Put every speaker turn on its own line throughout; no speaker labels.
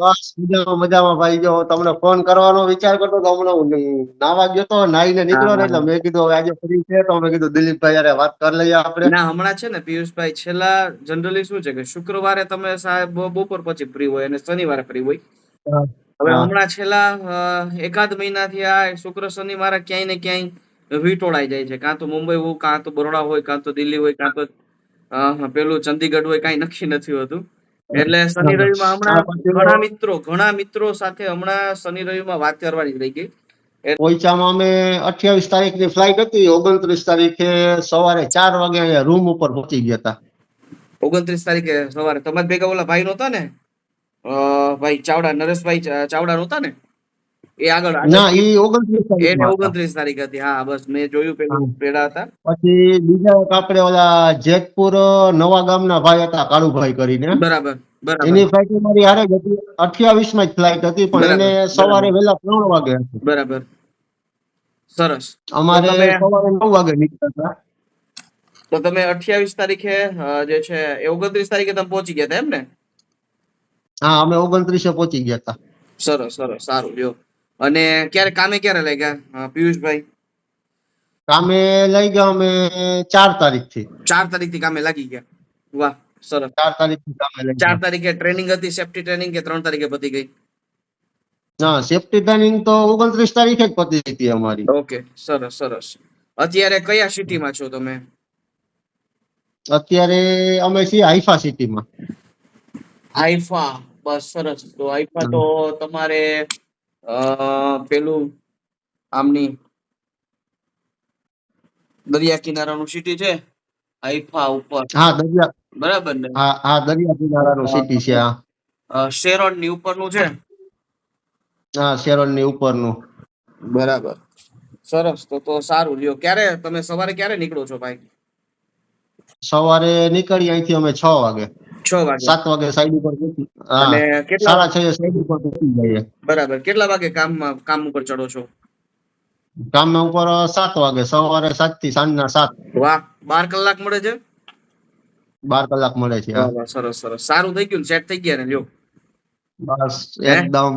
બસ મજામાં મજામાં ભાઈ. જો તમને ફોન કરવાનો વિચાર કરતો તો હમણાં નાવા ગયો તો નાઈને નીકળ્યો ને એટલે મેં કીધું હવે આજે ફ્રી છે તો મેં કીધું દિલીપભાઈ યારે વાત કરી લઈએ આપણે.
ના હમણાં છે ને પિયુષભાઈ છેલ્લા જનરલી શું છે કે શુક્રવારે તમે સાહેબ બપોર પછી ફ્રી હોય અને શનિવારે ફ્રી હોય. હવે હમણાં છેલ્લા એકાદ મહિનાથી આ શુક્ર શનિ મારા ક્યાંય ને ક્યાંય વીટોળાઈ જાય છે. કાં તો મુંબઈ હોય કાં તો બરોડા હોય કાં તો દિલ્હી હોય કાં તો પેલું ચંદીગઢ હોય કાંઈ નક્કી નથી હોતું. એટલે શનિ
રવિ
રવિમાં હમણાં ઘણા મિત્રો ઘણા મિત્રો સાથે હમણાં શનિ રવિમાં વાત કરવાની રહી ગઈ.
પોઈચામાં અમે અઠ્યાવીસ તારીખની ફ્લાઇટ હતી. ઓગણત્રીસ તારીખે સવારે ચાર વાગે અહીંયા રૂમ ઉપર પહોંચી ગયા હતા.
ઓગણત્રીસ તારીખે સવારે. તમારા ભેગા ઓલા ભાઈ નહોતા ને? ભાઈ ચાવડા નરેશભાઈ ચાવડા નહોતા ને? એ આગળ
ના એ ઓગણત્રીસ
એને
તારીખ
ઓગણત્રીસ તારીખ હતી. હા બસ મેં જોયું પેલા. પેડા હતા.
પછી બીજા એક આપણે ઓલા જેતપુર નવા ગામના ભાઈ હતા કાળુભાઈ કરીને.
બરાબર
એની ફ્લાઇટ મારી હારે જ હતી. અઠ્યાવીસમાં જ ફ્લાઇટ હતી પણ એને સવારે વહેલા ત્રણ વાગે
બરાબર. સરસ.
અમારે સવારે નવ વાગે નીકળ્યા
તો તમે અઠ્યાવીસ તારીખે જે છે એ ઓગણત્રીસ તારીખે તમે પહોંચી ગયા હતા એમ ને?
હા અમે ઓગણત્રીસે પહોંચી ગયા હતા.
સરસ સરસ. સારું લ્યો. અને ક્યારે કામે ક્યારે લઈ ગયા પિયુષભાઈ?
કામે લઈ ગયા અમે ચાર તારીખથી
ચાર તારીખથી કામે લાગી ગયા. વાહ સરસ.
ચાર તારીખથી કામે લઈ
ચાર તારીખે ટ્રેનિંગ હતી સેફ્ટી ટ્રેનિંગ કે ત્રણ તારીખે પતી ગઈ?
હા સેફ્ટી ટ્રેનિંગ તો ઓગણત્રીસ તારીખે જ પતી હતી અમારી.
ઓકે સરસ સરસ. અત્યારે કયા સિટીમાં છો તમે?
અત્યારે અમે છીએ હાઈફા સિટીમાં.
આઈફા બસ સરસ. તો હાઈફા તો તમારે પેલું આમની દરિયા કિનારાનું સિટી છે? હાઈફા ઉપર.
હા દરિયા.
બરાબર ને?
હા હા દરિયા કિનારાનું સિટી છે હા.
શેરોનની ઉપરનું છે?
હા શેરોનની ઉપરનું.
બરાબર. સરસ તો તો સારું. લ્યો ક્યારે તમે સવારે ક્યારે નીકળો છો ભાઈ?
સવારે નીકળી અહીંથી અમે છ વાગે.
છ વાગે.
સાત વાગે સાઈડ ઉપર
અને કેટલા
સાડા છ સાઈડ ઉપર પહોંચી જઈએ.
બરાબર. કેટલા વાગે કામમાં કામ ઉપર ચડો છો?
કામ ઉપર સાત વાગે. સવારે સાતથી સાંજના સાત.
વાહ. બાર કલાક મળે છે?
બાર કલાક મળે છે
સરસ સરસ. સારું થઈ ગયું સેટ થઈ ગયા ને? લ્યો.
બસ એકદમ.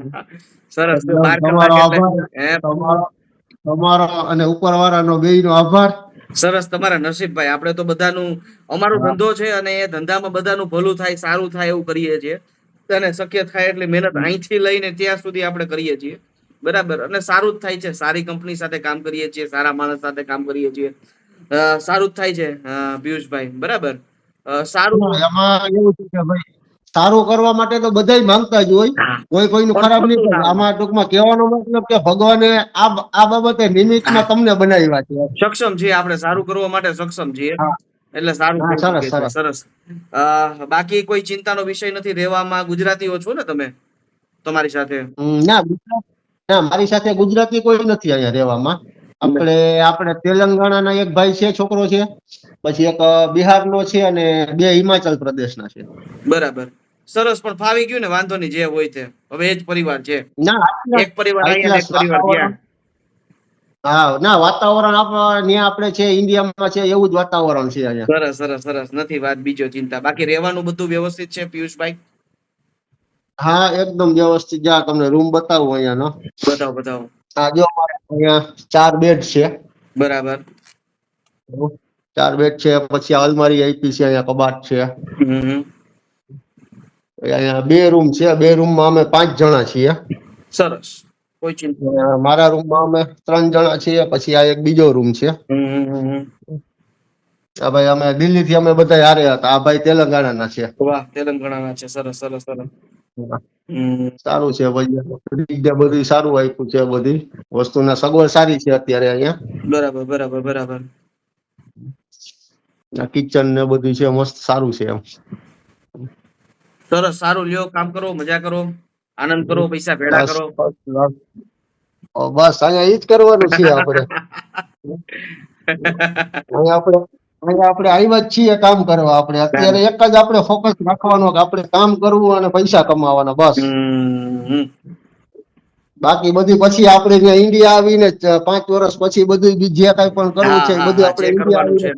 સરસ.
તમારો આભાર. તમારો અને ઉપરવાળાનો બેયનો આભાર.
સરસ તમારા નસીબભાઈ આપણે તો બધાનું અમારો ધંધો છે અને એ ધંધામાં બધાનું ભલું થાય સારું થાય એવું કરીએ છીએ. અને શક્ય થાય એટલી મહેનત અહીંથી લઈને ત્યાં સુધી આપણે કરીએ છીએ. બરાબર. અને સારું જ થાય છે. સારી કંપની સાથે કામ કરીએ છીએ સારા માણસ સાથે કામ કરીએ છીએ. સારું જ થાય છે. પિયુષભાઈ. બરાબર. સારું.
એમાં એવું છે કે ભાઈ સારું કરવા માટે તો બધા માંગતા જ હોય. કોઈ કોઈનું ખરાબ નહીં આમાં ટૂંકમાં કહેવાનો મતલબ કે ભગવાને આ આ બાબતે નિમિત્તમાં તમને બનાવ્યા છે.
સક્ષમ છીએ આપણે સારું કરવા માટે સક્ષમ છીએ. એટલે સારું
સરસ,
બાકી કોઈ ચિંતાનો વિષય નથી રહેવામાં. ગુજરાતીઓ છો ને તમે? તમારી સાથે?
ના ગુજરાત ના મારી સાથે ગુજરાતી કોઈ નથી અહીંયા રહેવામાં. આપણે આપણે તેલંગાણાના એક ભાઈ છે છોકરો છે. પછી એક બિહાર બિહારનો છે અને બે હિમાચલ પ્રદેશના છે.
બરાબર. સરસ પણ ફાવી ગયું ને વાંધો નહીં જે હોય તે. હવે એ જ પરિવાર છે. એક પરિવાર અહીંયા એક પરિવાર ત્યાં.
હા ના વાતાવરણ આપ આપણે છે ઇન્ડિયામાં છે એવું જ વાતાવરણ છે અહીંયા.
સરસ સરસ સરસ. નથી વાત બીજો ચિંતા. બાકી રહેવાનું બધું વ્યવસ્થિત છે પિયુષભાઈ?
હા એકદમ વ્યવસ્થિત. જા તમને રૂમ બતાવું અહીંયાનો
બતાવો બતાવો.
હા જો અહીંયા ચાર બેડ છે.
બરાબર.
ચાર બેડ છે પછી અલમારી આપી છે અહીંયા કબાટ છે.
હમ.
અહીંયા બે રૂમ છે. બે રૂમમાં અમે પાંચ જણા છીએ.
સરસ. કોઈ ચિંતા
મારા રૂમમાં અમે ત્રણ જણા છીએ પછી આ એક બીજો રૂમ છે. આ ભાઈ અમે દિલ્હી થી અમે બધા હારે હતા. આ ભાઈ તેલંગાણાના છે.
વાહ તેલંગાણાના છે. સરસ સરસ સરસ.
સારું છે ભાઈ. બધું સારું આપ્યું છે બધી. વસ્તુના સગવડ સારી છે અત્યારે અહીંયા.
બરાબર બરાબર બરાબર.
કિચન ને બધું છે મસ્ત સારું છે એમ.
સરસ સારું. લ્યો કામ કરો મજા કરો. આનંદ કરો પૈસા ભેળા કરો.
બસ, અહીંયા ઈ જ કરવાનું છે આપણે. અહીંયા આપણે અહીંયા આપણે આવ્યા જ છીએ કામ કરવા. આપણે અત્યારે એક જ આપણે ફોકસ રાખવાનો કે આપણે કામ કરવું અને પૈસા કમાવાના બસ. બાકી બધી પછી આપણે ત્યાં ઇન્ડિયા આવીને પાંચ વર્ષ પછી બધું જે કઈ પણ કરવું છે બધું આપણે ઇન્ડિયા આવીને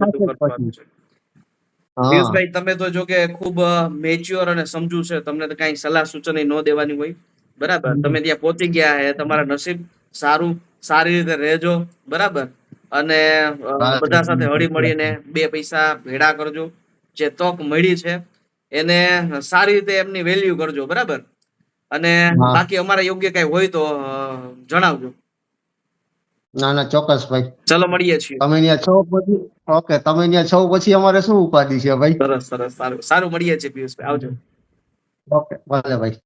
પિયુષભાઈ તમે તો જો કે ખૂબ મેચ્યોર અને સમજુ છે. તમને તો કઈ સલાહ સૂચન ન દેવાની હોય. બરાબર? તમે ત્યાં પહોંચી ગયા હે તમારા નસીબ સારું સારી રીતે રહેજો. બરાબર? અને બધા સાથે. હળી મળીને બે પૈસા ભેડા કરજો. જે તક મળી છે એને સારી રીતે એમની વેલ્યુ કરજો. બરાબર? અને બાકી અમારા યોગ્ય કઈ હોય તો જણાવજો.
ના ના ચોક્કસ ભાઈ.
ચલો મળીએ છીએ.
તમે ત્યાં છો પછી ઓકે તમે ત્યાં છો પછી અમારે શું ઉપાધિ છે ભાઈ?
સરસ સરસ સારું સારું મળીએ છીએ પિયુષભાઈ. આવજો.
ઓકે ભલે ભાઈ.